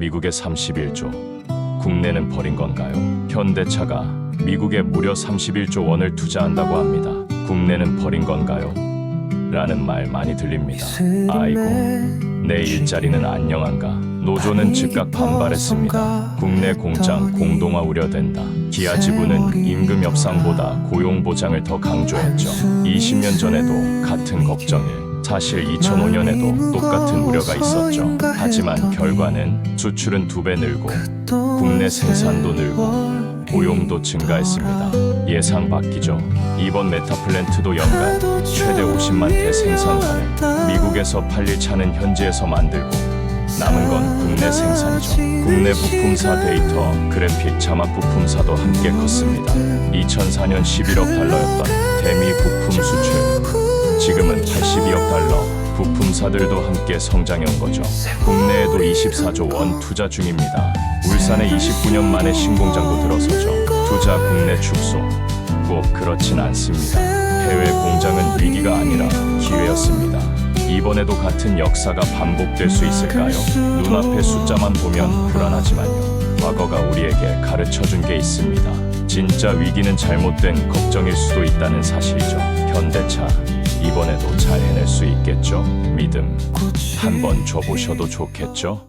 미국의 31조. 국내는 버린 건가요? 현대차가 미국에 무려 31조 원을 투자한다고 합니다. 국내는 버린 건가요? 라는 말 많이 들립니다. 아이고, 내 일자리는 안녕한가? 노조는 즉각 반발했습니다. 국내 공장 공동화 우려된다. 기아 지부는 임금 협상보다 고용 보장을 더 강조했죠. 20년 전에도 같은 걱정일. 사실 2005년에도 똑같은 우려가 있었죠. 하지만 결과는 수출은 두 배 늘고 국내 생산도 늘고 고용도 증가했습니다. 예상 바뀌죠. 이번 메타플랜트도 연간 최대 50만 대 생산 가능. 미국에서 팔릴 차는 현지에서 만들고 남은 건 국내 생산이죠. 국내 부품사 데이터, 그래픽, 자막 부품사도 함께 컸습니다. 2004년 11억 달러였던 대미 부품 수출. 지금은 82억 달러. 부품사들도 함께 성장한 거죠. 국내에도 24조 원 투자 중입니다. 울산에 29년 만에 신공장도 들어서죠. 투자 국내 축소. 꼭 그렇진 않습니다. 해외 공장은 위기가 아니라 기회였습니다. 이번에도 같은 역사가 반복될 수 있을까요? 눈앞의 숫자만 보면 불안하지만요. 과거가 우리에게 가르쳐 준 게 있습니다. 진짜 위기는 잘못된 걱정일 수도 있다는 사실이죠. 현대차 이번에도 잘 해낼 수 있겠죠? 믿음 한번 줘보셔도 좋겠죠?